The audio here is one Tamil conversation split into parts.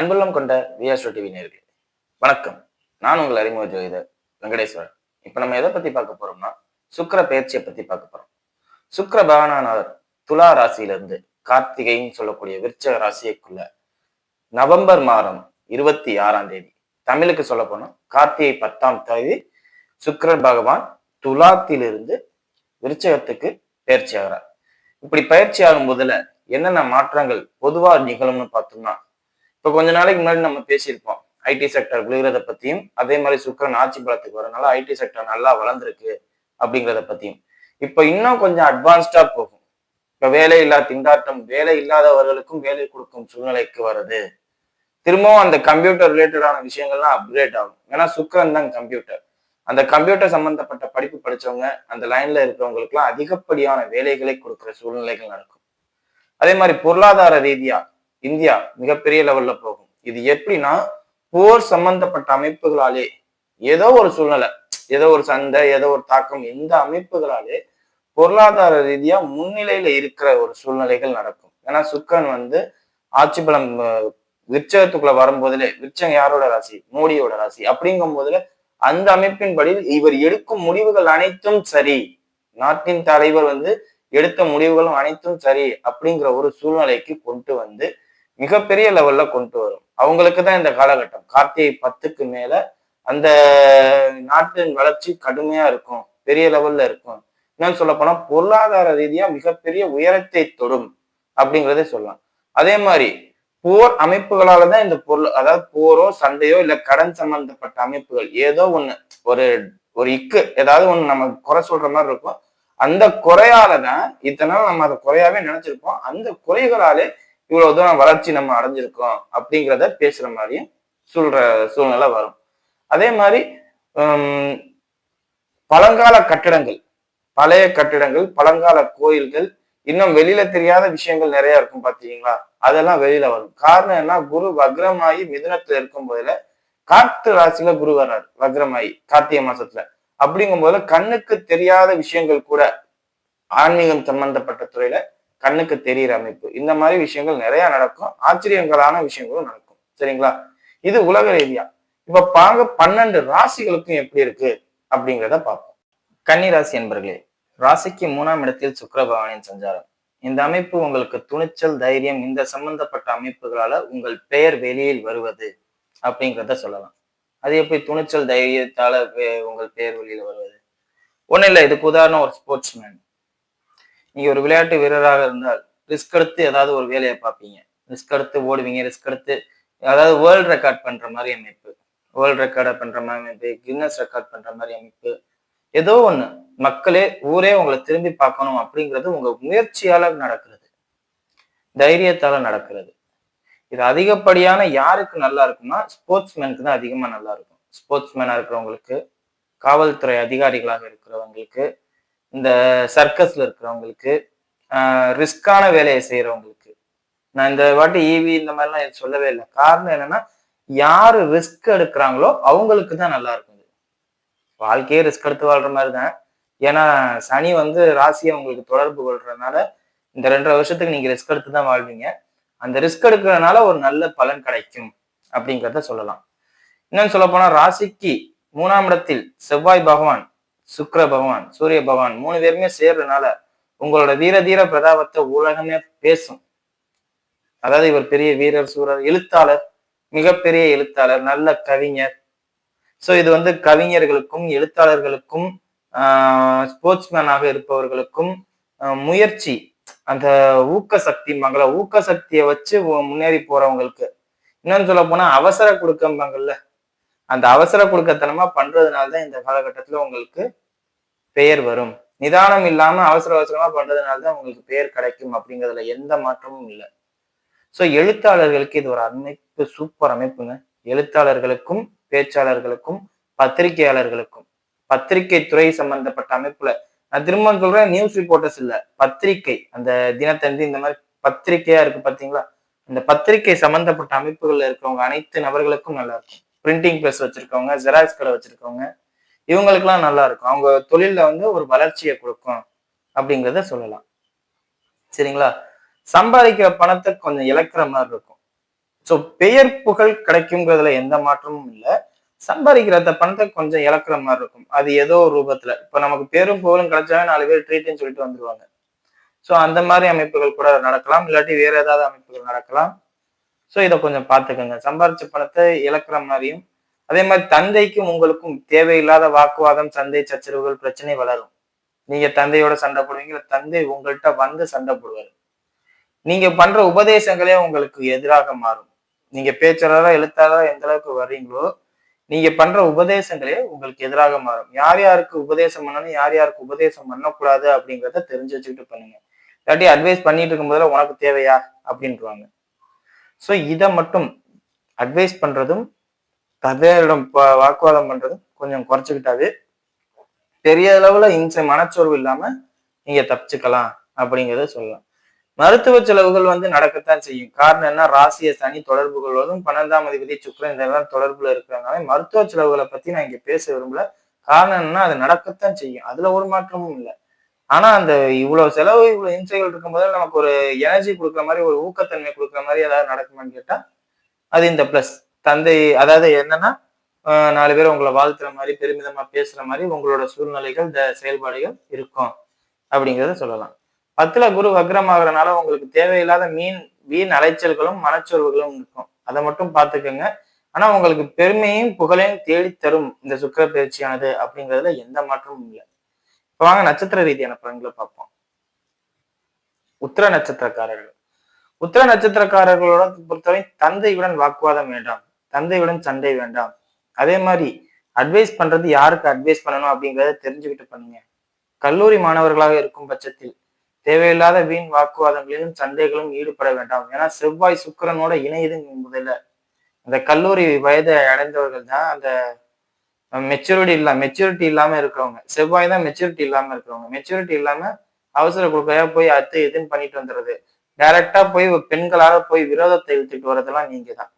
அன்புள்ளம் கொண்ட விஆஸ்ட்ரோ டிவி நேர்கள் வணக்கம். நான் உங்கள் அறிமுக ஜோதிடர் வெங்கடேஸ்வரன். இப்ப நம்ம எதை பத்தி பார்க்க போறோம்னா சுக்கிர பயிற்சியை பற்றி பார்க்க போறோம். சுக்கர பகவானானவர் துலா ராசியிலிருந்து கார்த்திகைன்னு சொல்லக்கூடிய விருச்சக ராசியைக்குள்ள நவம்பர் மாதம் இருபத்தி ஆறாம் தேதி தமிழுக்கு சொல்ல போனா கார்த்திகை பத்தாம் தேதி சுக்கிரன் பகவான் துலாத்திலிருந்து விருச்சகத்துக்கு பயிற்சி ஆகிறார். இப்படி பயிற்சி ஆகும் போதுல என்னென்ன மாற்றங்கள் பொதுவா நிகழும்னு பார்த்தோம்னா இப்ப கொஞ்ச நாளைக்கு முன்னாடி நம்ம பேசியிருப்போம். ஐடி செக்டர் விழுகிறத பத்தியும் அதே மாதிரி சுக்கரன் ஆட்சி பலத்துக்கு வரனால ஐடி செக்டர் நல்லா வளர்ந்துருக்கு அப்படிங்கிறத பத்தியும். இப்ப இன்னும் கொஞ்சம் அட்வான்ஸ்டா போகும். இப்ப வேலை இல்லா திண்டாட்டம் வேலை இல்லாதவர்களுக்கும் வேலை கொடுக்கும் சூழ்நிலைக்கு வருது திரும்பவும் அந்த கம்ப்யூட்டர் ரிலேட்டடான விஷயங்கள்லாம் அப்கிரேட் ஆகும். ஏன்னா சுக்கரன் தான் கம்ப்யூட்டர் அந்த கம்ப்யூட்டர் சம்பந்தப்பட்ட படிப்பு படிச்சவங்க அந்த லைன்ல இருக்கிறவங்களுக்குலாம் அதிகப்படியான வேலைகளை கொடுக்குற சூழ்நிலைகள் நடக்கும். அதே மாதிரி பொருளாதார ரீதியா இந்தியா மிகப்பெரிய லெவல்ல போகும். இது எப்படின்னா போர் சம்பந்தப்பட்ட அமைப்புகளாலே ஏதோ ஒரு சூழ்நிலை ஏதோ ஒரு சண்டை ஏதோ ஒரு தாக்கம் இந்த அமைப்புகளாலே பொருளாதார ரீதியா முன்னிலையில இருக்கிற ஒரு சூழ்நிலைகள் நடக்கும். ஏன்னா சுக்கரன் வந்து ஆட்சி பலம் விருச்சகத்துக்குள்ள வரும்போதுல விருச்சகம் யாரோட ராசி? மோடியோட ராசி. அப்படிங்கும் போதுல அந்த அமைப்பின்படி இவர் எடுக்கும் முடிவுகள் அனைத்தும் சரி. நாட்டின் தலைவர் வந்து எடுத்த முடிவுகளும் அனைத்தும் சரி அப்படிங்கிற ஒரு சூழ்நிலைக்கு கொண்டு வந்து மிகப்பெரிய லெவல்ல கொண்டு வரும். அவங்களுக்கு தான் இந்த காலகட்டம். கார்த்திகை பத்துக்கு மேல அந்த நாட்டின் வளர்ச்சி கடுமையா இருக்கும். பெரிய லெவல்ல இருக்கும். என்னன்னு சொல்ல போனா பொருளாதார ரீதியா மிகப்பெரிய உயரத்தை தொடும் அப்படிங்கிறதே சொல்லலாம். அதே மாதிரி போர் அமைப்புகளால தான் இந்த பொருள் அதாவது போரோ சண்டையோ இல்ல கடன் சம்பந்தப்பட்ட அமைப்புகள் ஏதோ ஒண்ணு ஒரு ஒரு இக்கு ஏதாவது ஒண்ணு நம்ம குறை சொல்ற மாதிரி இருக்கும். அந்த குறையால தான் இத்தனை நம்ம அதை குறையாவே நினைச்சிருப்போம். அந்த குறைகளாலே இவ்வளவு தூரம் வளர்ச்சி நம்ம அடைஞ்சிருக்கோம் அப்படிங்கிறத பேசுற மாதிரியும் சொல்ற சூழ்நிலை வரும். அதே மாதிரி பழங்கால கட்டிடங்கள் பழைய கட்டிடங்கள் பழங்கால கோயில்கள் இன்னும் வெளியில தெரியாத விஷயங்கள் நிறைய இருக்கும் பாத்தீங்களா? அதெல்லாம் வெளியில வரும். காரணம் என்ன? குரு வக்ரமாயி மிதுனத்துல இருக்கும் போதுல காத்து ராசியில குரு வர்றாரு வக்ரமாயி கார்த்திகை மாசத்துல. அப்படிங்கும் போது கண்ணுக்கு தெரியாத விஷயங்கள் கூட ஆன்மீகம் சம்பந்தப்பட்ட துறையில கண்ணுக்கு தெரியிற அமைப்பு. இந்த மாதிரி விஷயங்கள் நிறைய நடக்கும். ஆச்சரியங்களான விஷயங்களும் நடக்கும். சரிங்களா? இது உலக ரீதியா. இப்ப பாங்க பன்னெண்டு ராசிகளுக்கும் எப்படி இருக்கு அப்படிங்கிறத பார்ப்போம். கன்னி ராசி என்பர்களே ராசிக்கு மூணாம் இடத்தில் சுக்கர பகவானின் சஞ்சாரம். இந்த அமைப்பு உங்களுக்கு துணிச்சல் தைரியம் இந்த சம்பந்தப்பட்ட அமைப்புகளால உங்கள் பெயர் வெளியில் வருவது அப்படிங்கிறத சொல்லலாம். அது எப்படி? துணிச்சல் தைரியத்தால உங்கள் பெயர் வெளியில வருவது. ஒன்றும் இல்லை இதுக்கு உதாரணம் ஒரு ஸ்போர்ட்ஸ் மேன் நீங்க ஒரு விளையாட்டு வீரராக இருந்தால் ரிஸ்க் எடுத்து ஏதாவது ஒரு வேலையை பார்ப்பீங்க. ரிஸ்க் எடுத்து ஓடுவீங்க ரிஸ்க் எடுத்து அதாவது வேர்ல்டு ரெக்கார்ட் பண்ற மாதிரி அமைப்பு. வேர்ல்டு ரெக்கார்டை பண்ற மாதிரி அமைப்பு கின்னஸ் ரெக்கார்ட் பண்ற மாதிரி அமைப்பு. ஏதோ ஒண்ணு. மக்களே ஊரே உங்களை திரும்பி பார்க்கணும் அப்படிங்கிறது உங்க முயற்சியால நடக்கிறது. தைரியத்தால நடக்கிறது. இது அதிகப்படியான யாருக்கு நல்லா இருக்கும்னா ஸ்போர்ட்ஸ்மேனுக்கு தான் அதிகமா நல்லா இருக்கும். ஸ்போர்ட்ஸ்மேனா இருக்கிறவங்களுக்கு காவல்துறை அதிகாரிகளாக இருக்கிறவங்களுக்கு இந்த சர்க்கஸ்ல இருக்கிறவங்களுக்கு ரிஸ்கான வேலையை செய்யறவங்களுக்கு. நான் இந்த வாட்டி ஈவி இந்த மாதிரிலாம் சொல்லவே இல்லை. காரணம் என்னன்னா யாரு ரிஸ்க் எடுக்கிறாங்களோ அவங்களுக்கு தான் நல்லா இருக்கும் வாழ்க்கையே ரிஸ்க் எடுத்து வாழ்ற மாதிரி தான். ஏன்னா சனி வந்து ராசியை உங்களுக்கு தொடர்பு கொள்றதுனால இந்த ரெண்டரை வருஷத்துக்கு நீங்க ரிஸ்க் எடுத்து தான் வாழ்வீங்க. அந்த ரிஸ்க் எடுக்கிறதுனால ஒரு நல்ல பலன் கிடைக்கும் அப்படிங்கிறத சொல்லலாம். இன்னும் சொல்ல போனா ராசிக்கு மூணாம் இடத்தில் செவ்வாய் பகவான் சுக்கர பகவான் சூரிய பகவான் மூணு பேருமே சேர்றதுனால உங்களோட வீர தீர பிரதாபத்தை உலகமே பேசும். அதாவது இவர் பெரிய வீரர் சூரர் எழுத்தாளர் மிகப்பெரிய எழுத்தாளர் நல்ல கவிஞர். ஸோ இது வந்து கவிஞர்களுக்கும் எழுத்தாளர்களுக்கும் ஸ்போர்ட்ஸ்மேனாக இருப்பவர்களுக்கும் முயற்சி. அந்த ஊக்க சக்தி மங்கள ஊக்க சக்தியை வச்சு முன்னேறி போறவங்களுக்கு. இன்னொன்னு சொல்ல போனா அவசர கொடுக்கம்பாங்கல்ல. அந்த அவசர கொடுக்கத்தனமா பண்றதுனால தான் இந்த காலகட்டத்துல உங்களுக்கு பெயர் வரும். நிதானம் இல்லாம அவசர அவசரமா பண்றதுனாலதான் உங்களுக்கு பெயர் கிடைக்கும் அப்படிங்கிறதுல எந்த மாற்றமும் இல்லை. ஸோ எழுத்தாளர்களுக்கு இது ஒரு அமைப்பு சூப்பர் அமைப்புங்க. எழுத்தாளர்களுக்கும் பேச்சாளர்களுக்கும் பத்திரிகையாளர்களுக்கும். பத்திரிகை துறை சம்பந்தப்பட்ட அமைப்புல. நான் திரும்ப சொல்றேன் நியூஸ் ரிப்போர்ட்டர்ஸ் இல்ல. பத்திரிகை அந்த தினத்தந்தி இந்த மாதிரி பத்திரிகையா இருக்கு பாத்தீங்களா? இந்த பத்திரிகை சம்பந்தப்பட்ட அமைப்புகள்ல இருக்கிறவங்க அனைத்து நபர்களுக்கும் நல்லா இருக்கும். பிரிண்டிங் ப்ரெஸ் வச்சிருக்கவங்க ஜெராக்ஸ் கடை வச்சிருக்கவங்க இவங்களுக்குலாம் நல்லா இருக்கும் அவங்க தொழிலில் வந்து ஒரு வளர்ச்சியை கொடுக்கும் அப்படிங்கிறத சொல்லலாம். சரிங்களா? சம்பாதிக்கிற பணத்தை கொஞ்சம் இழக்கிற மாதிரி இருக்கும். ஸோ பெயர் புகழ் கிடைக்குங்கிறதுல எந்த மாற்றமும் இல்லை. சம்பாதிக்கிறத பணத்தை கொஞ்சம் இழக்கிற மாதிரி இருக்கும். அது ஏதோ ஒரு ரூபத்துல. இப்போ நமக்கு பேரும் புகழும் கிடைச்சாவே நாலு பேர் ட்ரீட்னு சொல்லிட்டு வந்துருவாங்க. ஸோ அந்த மாதிரி அமைப்புகள் கூட நடக்கலாம். இல்லாட்டி வேற ஏதாவது அமைப்புகள் நடக்கலாம். ஸோ இதை கொஞ்சம் பார்த்துக்கோங்க. சம்பாரிச்ச பணத்தை இழக்கிற மாதிரியும் அதே மாதிரி தந்தைக்கும் உங்களுக்கும் தேவையில்லாத வாக்குவாதம் சந்தை சச்சரவுகள் பிரச்சனை வளரும். நீங்க தந்தையோட சண்டை போடுவீங்க தந்தை உங்கள்கிட்ட வந்து சண்டை போடுவார். நீங்க பண்ற உபதேசங்களே உங்களுக்கு எதிராக மாறும். நீங்க பேச்சாளரா எழுத்தாளரா எந்த அளவுக்கு வர்றீங்களோ நீங்க பண்ற உபதேசங்களே உங்களுக்கு எதிராக மாறும். யார் யாருக்கு உபதேசம் பண்ணணும் யார் யாருக்கு உபதேசம் பண்ணக்கூடாது அப்படிங்கிறத தெரிஞ்சு வச்சுக்கிட்டு பண்ணுங்க. இல்லாட்டி அட்வைஸ் பண்ணிட்டு இருக்கும் போதுல உனக்கு தேவையா? அப்படின்றாங்க ஸோ இதை மட்டும் அட்வைஸ் பண்றதும் தந்தையரிடம் வாக்குவாதம் பண்றது கொஞ்சம் குறைச்சிக்கிட்டாவே பெரிய அளவுல இன்சை மனச்சோர்வு இல்லாம நீங்க தப்பிச்சுக்கலாம் அப்படிங்கிறத சொல்லலாம். மருத்துவ செலவுகள் வந்து நடக்கத்தான் செய்யும். காரணம் என்ன? ராசிய சனி தொடர்பு கொள்வதும் பன்னெண்டாம் அதிபதி சுக்கரன் இதெல்லாம் தொடர்புல இருக்கிறதுனால மருத்துவ செலவுகளை பத்தி நான் இங்க பேச விரும்பல. காரணம் என்னன்னா அது நடக்கத்தான் செய்யும். அதுல ஒரு மாற்றமும் இல்லை. ஆனா அந்த இவ்வளவு செலவு இவ்வளவு இன்சைகள் இருக்கும்போது நமக்கு ஒரு எனர்ஜி கொடுக்குற மாதிரி ஒரு ஊக்கத்தன்மை கொடுக்குற மாதிரி ஏதாவது நடக்குமான்னு கேட்டா அது இந்த பிளஸ். தந்தை அதாவது என்னன்னா நாலு பேர் உங்களை வாழ்த்துற மாதிரி பெருமிதமா பேசுற மாதிரி உங்களோட சூழ்நிலைகள் இந்த செயல்பாடுகள் இருக்கும் அப்படிங்கிறத சொல்லலாம். பத்துல குரு வக்ரமாகறனால உங்களுக்கு தேவையில்லாத மீன் வீண் அலைச்சல்களும் மனச்சோர்வுகளும் இருக்கும். அதை மட்டும் பார்த்துக்கோங்க. ஆனா உங்களுக்கு பெருமையும் புகழையும் தேடி தரும் இந்த சுக்கர பயிற்சியானது அப்படிங்கிறதுல எந்த மாற்றமும் இல்லை. இப்போ வாங்க நட்சத்திர ரீதியான பலன்களை பார்ப்போம். உத்திர நட்சத்திரக்காரர்கள். உத்திர நட்சத்திரக்காரர்களோட பொறுத்தவரை தந்தையுடன் வாக்குவாதம் வேண்டாம். தந்தையுடன் சண்டை வேண்டாம். அதே மாதிரி அட்வைஸ் பண்றது யாருக்கு அட்வைஸ் பண்ணணும் அப்படிங்கிறத தெரிஞ்சுக்கிட்டு பண்ணுங்க. கல்லூரி மாணவர்களாக இருக்கும் பட்சத்தில் தேவையில்லாத வீண் வாக்குவாதங்களிலும் சண்டைகளும் ஈடுபட வேண்டாம். ஏன்னா செவ்வாய் சுக்கரனோட இணையுது முதல்ல. அந்த கல்லூரி வயதை அடைந்தவர்கள் தான் அந்த மெச்சூரிட்டி இல்ல மெச்சூரிட்டி இல்லாம இருக்கிறவங்க. செவ்வாய் தான் மெச்சூரிட்டி இல்லாம இருக்கிறவங்க. மெச்சூரிட்டி இல்லாம அவசர கொடுக்கையா போய் அத்து இதுன்னு பண்ணிட்டு வந்துடுறது. டைரக்டா போய் பெண்களால போய் விரோதத்தை இழுத்துட்டு வர்றதெல்லாம் நீங்க தான்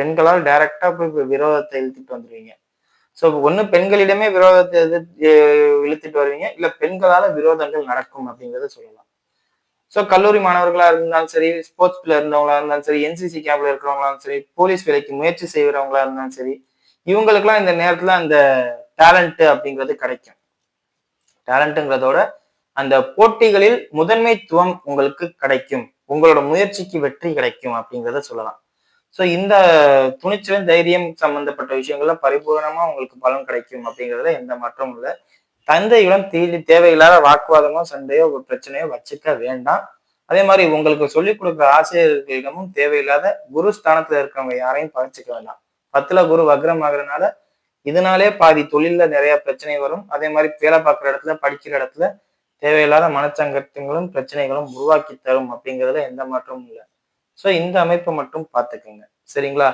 பெண்களால் டைரக்டா போய் விரோதத்தை இழுத்துட்டு வந்துருவீங்க. ஸோ ஒன்று பெண்களிடமே விரோதத்தை எதிர்த்து இழுத்துட்டு வருவீங்க. இல்லை பெண்களால் விரோதங்கள் நடக்கும் அப்படிங்கிறத சொல்லலாம். ஸோ கல்லூரி மாணவர்களா இருந்தாலும் சரி ஸ்போர்ட்ஸ்ல இருந்தவங்களா இருந்தாலும் சரி என்சிசி கேம்ப்ல இருக்கிறவங்களாலும் சரி போலீஸ் வேலைக்கு முயற்சி செய்கிறவங்களா இருந்தாலும் சரி இவங்களுக்குலாம் இந்த நேரத்தில் அந்த டேலண்ட் அப்படிங்கிறது கிடைக்கும். டேலண்ட்டுங்கிறதோட அந்த போட்டிகளில் முதன்மைத்துவம் உங்களுக்கு கிடைக்கும். உங்களோட முயற்சிக்கு வெற்றி கிடைக்கும் அப்படிங்கிறத சொல்லலாம். ஸோ இந்த துணிச்சலும் தைரியம் சம்பந்தப்பட்ட விஷயங்கள்ல பரிபூர்ணமா உங்களுக்கு பலன் கிடைக்கும் அப்படிங்கிறதுல எந்த மாற்றமும் இல்லை. தந்தையுடன் தீ தேவையில்லாத வாக்குவாதமோ சண்டையோ ஒரு பிரச்சனையோ வச்சுக்க வேண்டாம். அதே மாதிரி உங்களுக்கு சொல்லிக் கொடுக்குற ஆசிரியர்களிடமும் தேவையில்லாத குரு ஸ்தானத்துல இருக்கிறவங்க யாரையும் பகிர்ச்சிக்க வேண்டாம். பத்துல குரு வக்ரம் ஆகுறதுனால இதனாலே பாதி தொழில நிறைய பிரச்சனை வரும். அதே மாதிரி வேலை பார்க்குற இடத்துல படிக்கிற இடத்துல தேவையில்லாத மனச்சங்கட்டங்களும் பிரச்சனைகளும் உருவாக்கி தரும் அப்படிங்கிறதுல எந்த மாற்றமும் இல்லை. ஸோ இந்த அமைப்பை மட்டும் பார்த்துக்கோங்க. சரிங்களா?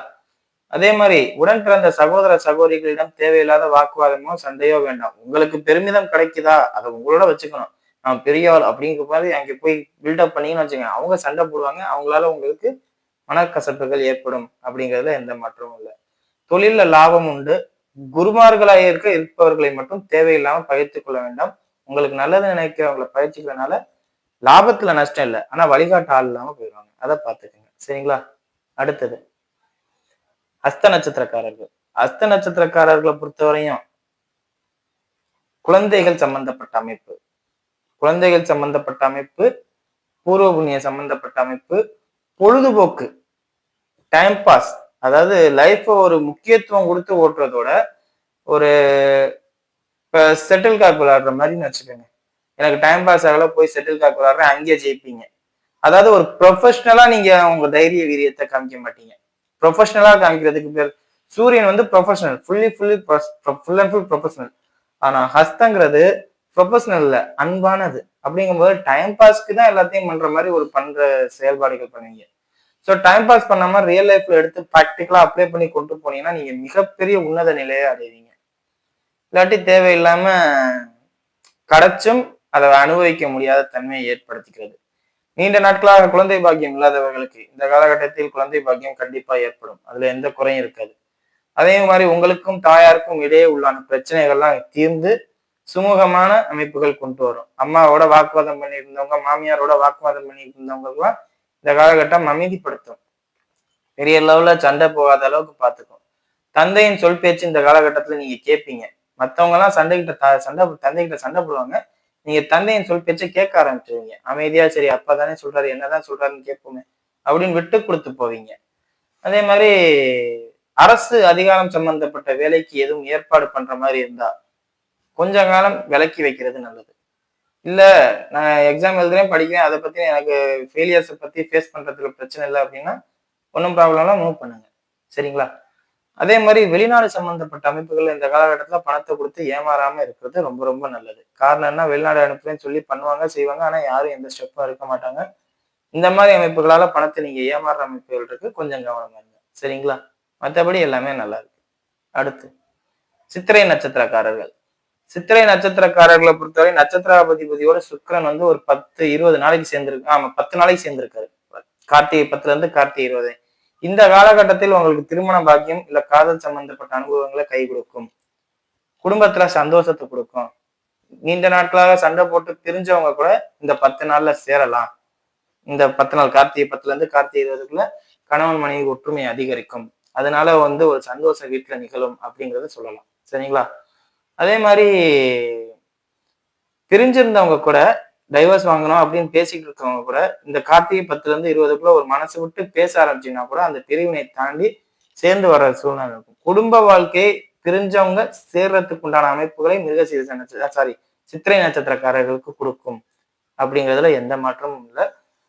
அதே மாதிரி உடன் பிறந்த சகோதர சகோதரிகளிடம் தேவையில்லாத வாக்குவாதமோ சண்டையோ வேண்டாம். உங்களுக்கு பெருமிதம் கிடைக்குதா? அதை உங்களோட வச்சுக்கணும். நான் பெரிய ஆள் அப்படிங்கிற மாதிரி அங்கே போய் பில்டப் பண்ணீங்கன்னு வச்சுங்க அவங்க சண்டை போடுவாங்க. அவங்களால உங்களுக்கு மனக்கசப்புகள் ஏற்படும் அப்படிங்கிறதுல எந்த மாற்றமும் இல்லை. தொழில லாபம் உண்டு. குருமார்களாக இருக்க இருப்பவர்களை மட்டும் தேவையில்லாமல் பகிர்த்து கொள்ள வேண்டாம். உங்களுக்கு நல்லது நினைக்கிறவங்களை பயிற்சிக்கிறதுனால லாபத்துல நஷ்டம் இல்லை. ஆனா வழிகாட்டு ஆள் இல்லாம போயிடுவாங்க. அதை பார்த்துக்கோங்க. சரிங்களா? அடுத்தது. அஸ்த நட்சத்திரக்காரர்கள். அஸ்த நட்சத்திரக்காரர்களை பொறுத்தவரையும் குழந்தைகள் சம்பந்தப்பட்ட அமைப்பு. குழந்தைகள் சம்பந்தப்பட்ட அமைப்பு பூர்வ புண்ணிய சம்பந்தப்பட்ட அமைப்பு பொழுதுபோக்கு டைம் பாஸ் அதாவது லைஃப்பை ஒரு முக்கியத்துவம் கொடுத்து ஓட்டுறதோட ஒரு இப்போ செட்டில் காக் விளையாடுற மாதிரின்னு வச்சுக்கோங்க. எனக்கு டைம் பாஸ் ஆகல போய் செட்டில் காக் விளாடுறேன் அங்கேயே ஜெயிப்பீங்க. அதாவது ஒரு ப்ரொஃபஷ்னலாக நீங்க உங்க தைரிய வீரியத்தை காமிக்க மாட்டீங்க. ப்ரொஃபஷ்னலாக காமிக்கிறதுக்கு பேர் சூரியன் வந்து professional fully fully full and full professional ஆனா ஹஸ்தங்கிறது ப்ரொஃபஷனல் அன்பானது. அப்படிங்கும்போது டைம் பாஸ்க்கு தான் எல்லாத்தையும் பண்ற மாதிரி ஒரு பண்ற செயல்பாடுகள் பண்ணுவீங்க. ஸோ டைம் பாஸ் பண்ணாம ரியல் லைஃப்ல எடுத்து ப்ராக்டிக்கலா அப்ளை பண்ணி கொண்டு போனீங்கன்னா நீங்க மிகப்பெரிய உன்னத நிலையை அடைவீங்க. இல்லாட்டி தேவையில்லாம கிடைச்சும் அதை அனுபவிக்க முடியாத தன்மையை ஏற்படுத்திக்கிறது. நீண்ட நாட்களாக குழந்தை பாக்கியம் இல்லாதவர்களுக்கு இந்த காலகட்டத்தில் குழந்தை பாக்கியம் கண்டிப்பா ஏற்படும். அதுல எந்த குறையும் இருக்காது. அதே மாதிரி உங்களுக்கும் தாயாருக்கும் இடையே உள்ளான பிரச்சனைகள்லாம் தீர்ந்து சுமூகமான அமைப்புகள் கொண்டு வரும். அம்மாவோட வாக்குவாதம் பண்ணியிருந்தவங்க மாமியாரோட வாக்குவாதம் பண்ணிட்டு இருந்தவங்களுக்குலாம் இந்த காலகட்டம் அமைதிப்படுத்தும். பெரிய லெவல்ல சண்டை போகாத அளவுக்கு பார்த்துக்கும். தந்தையின் சொல் பேச்சு இந்த காலகட்டத்துல நீங்க கேட்பீங்க மற்றவங்க எல்லாம் சண்டைகிட்ட சண்டை தந்தைகிட்ட சண்டை போடுவாங்க. நீங்க தந்தையின் சொல் பேச்சை கேட்க ஆரம்பிச்சிருவீங்க. அமைதியா சரி அப்பா தானே சொல்றாரு என்னதான் சொல்றாருன்னு கேட்போமே அப்படின்னு விட்டு கொடுத்து போவீங்க. அதே மாதிரி அரசு அதிகாரம் சம்பந்தப்பட்ட வேலைக்கு எதுவும் ஏற்பாடு பண்ற மாதிரி இருந்தா கொஞ்ச காலம் விலக்கி வைக்கிறது நல்லது. இல்ல நான் எக்ஸாம் எழுதுறேன் படிக்கிறேன் அதை பத்தி எனக்கு ஃபெயிலியர்ஸை பத்தி ஃபேஸ் பண்றதுல பிரச்சனை இல்லை அப்படின்னா ஒன்றும் ப்ராப்ளம்லாம் மூவ் பண்ணுங்க. சரிங்களா? அதே மாதிரி வெளிநாடு சம்பந்தப்பட்ட அமைப்புகள் இந்த காலகட்டத்துல பணத்தை கொடுத்து ஏமாறாம இருக்கிறது ரொம்ப ரொம்ப நல்லது. காரணம் என்ன? வெளிநாடு அனுப்புறேன்னு சொல்லி பண்ணுவாங்க செய்வாங்க. ஆனா யாரும் எந்த ஸ்டெப்பும் எடுக்க மாட்டாங்க. இந்த மாதிரி அமைப்புகளால பணத்தை நீங்க ஏமாறுற அமைப்புகள் இருக்கு. கொஞ்சம் கவனமா இருங்க. சரிங்களா? மற்றபடி எல்லாமே நல்லா இருக்கு. அடுத்து சித்திரை நட்சத்திரக்காரர்கள். சித்திரை நட்சத்திரக்காரர்களை பொறுத்தவரை நட்சத்திராபதிபதியோட சுக்கரன் வந்து ஒரு பத்து இருபது நாளைக்கு சேர்ந்திருக்கு. ஆமா பத்து நாளைக்கு சேர்ந்திருக்காரு. கார்த்திகை பத்துல இருந்து கார்த்திகை இருபது. இந்த காலகட்டத்தில் உங்களுக்கு திருமண பாக்கியம் இல்ல காதல் சம்பந்தப்பட்ட அனுபவங்களை கை கொடுக்கும். குடும்பத்துல சந்தோஷத்தை கொடுக்கும். நீண்ட நாட்களாக சண்டை போட்டு பிரிஞ்சவங்க கூட இந்த பத்து நாள்ல சேரலாம். இந்த பத்து நாள் கார்த்திகை பத்துல இருந்து கார்த்திகை இருபதுக்குள்ள கணவன் மனைவி ஒற்றுமை அதிகரிக்கும். அதனால வந்து ஒரு சந்தோஷம் வீட்டுல நிகழும் அப்படிங்கறத சொல்லலாம். சரிங்களா? அதே மாதிரி பிரிஞ்சிருந்தவங்க கூட டைவர்ஸ் வாங்கணும் அப்படின்னு பேசிக்கிட்டு இருக்கவங்க கூட இந்த கார்த்திகை பத்துல இருந்து இருபதுக்குள்ள ஒரு மனசு விட்டு பேச ஆரம்பிச்சீங்கன்னா கூட அந்த பிரிவினை தாண்டி சேர்ந்து வர சூழ்நிலை இருக்கும். குடும்ப வாழ்க்கையை பிரிஞ்சவங்க சேர்றதுக்கு உண்டான அமைப்புகளை மிருகசீரிச நட்சத்திர சாரி சித்திரை நட்சத்திரக்காரர்களுக்கு கொடுக்கும். அப்படிங்கிறதுல எந்த மாற்றமும் இல்லை.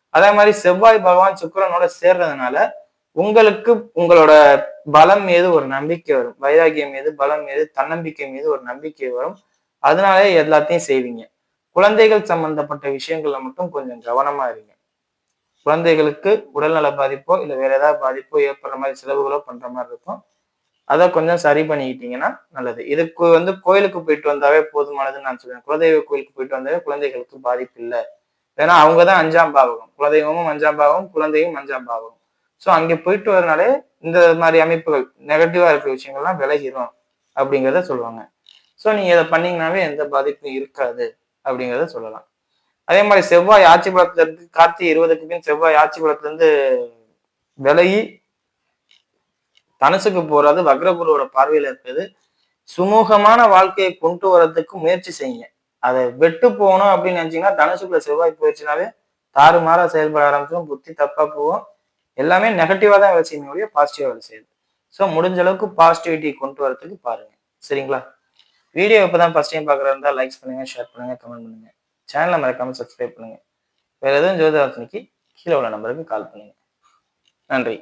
அதே மாதிரி செவ்வாய் பகவான் சுக்கிரனோட சேர்றதுனால உங்களுக்கு உங்களோட பலம் மீது ஒரு நம்பிக்கை வரும். வைராகியம் மீது பலம் மீது தன்னம்பிக்கை மீது ஒரு நம்பிக்கை வரும். அதனாலே எல்லாத்தையும் செய்வீங்க. குழந்தைகள் சம்பந்தப்பட்ட விஷயங்கள்ல மட்டும் கொஞ்சம் கவனமா இருங்க. குழந்தைகளுக்கு உடல்நல பாதிப்போ இல்லை வேற ஏதாவது பாதிப்போ ஏற்படுற மாதிரி செலவுகளோ பண்ற மாதிரி இருக்கும். அதை கொஞ்சம் சரி பண்ணிக்கிட்டீங்கன்னா நல்லது. இதுக்கு வந்து கோயிலுக்கு போயிட்டு வந்தாவே போதுமானதுன்னு நான் சொல்லுவேன் குலதெய்வ கோயிலுக்கு போயிட்டு வந்தாவே குழந்தைகளுக்கு பாதிப்பு இல்லை. ஏன்னா அவங்க தான் அஞ்சாம் பாவகம். குலதெய்வமும் அஞ்சாம் பாவகம் குழந்தையும் அஞ்சாம் பாவகம். ஸோ அங்கே போயிட்டு வரனாலே இந்த மாதிரி அமைப்புகள் நெகட்டிவா இருக்கிற விஷயங்கள்லாம் விலகிடும் அப்படிங்கிறத சொல்லுவாங்க. ஸோ நீங்க இதை பண்ணீங்கன்னாவே எந்த பாதிப்பும் இருக்காது. அப்படிங்கிறத சொல்லலாம். அதே மாதிரி செவ்வாய் ஆட்சி பலத்துல இருந்து கார்த்திகை இருபதுக்கு பின் செவ்வாய் ஆட்சி பலத்துல இருந்து விலகி தனுசுக்கு போறது வக்ரகுருவோட பார்வையில இருக்குது சுமூகமான வாழ்க்கையை கொண்டு வரதுக்கு முயற்சி செய்யுங்க. அதை வெட்டு போகணும் அப்படின்னு நினைச்சீங்கன்னா தனுசுக்குள்ள செவ்வாய் போயிடுச்சுனாவே தாறுமாறா செயல்பட ஆரம்பிச்சிடும் புத்தி தப்பா போகும். எல்லாமே நெகட்டிவா தான் வேலை செய்யணும் பாசிட்டிவா வேலை செய்யுது. ஸோ முடிஞ்ச அளவுக்கு பாசிட்டிவிட்டி கொண்டு வரதுக்கு பாருங்க. சரிங்களா? வீடியோ இப்போ தான் ஃபஸ்ட் டைம் பார்க்குறா இருந்தால் லைக்ஸ் பண்ணுங்கள் ஷேர் பண்ணுங்கள் கமெண்ட் பண்ணுங்கள் சேனலை மறக்காமல் சப்ஸ்கிரைப் பண்ணுங்கள் வேறு எதுவும் ஜோதிராசனிக்கு கீழே உள்ள நம்பருக்கு கால் பண்ணுங்கள் நன்றி.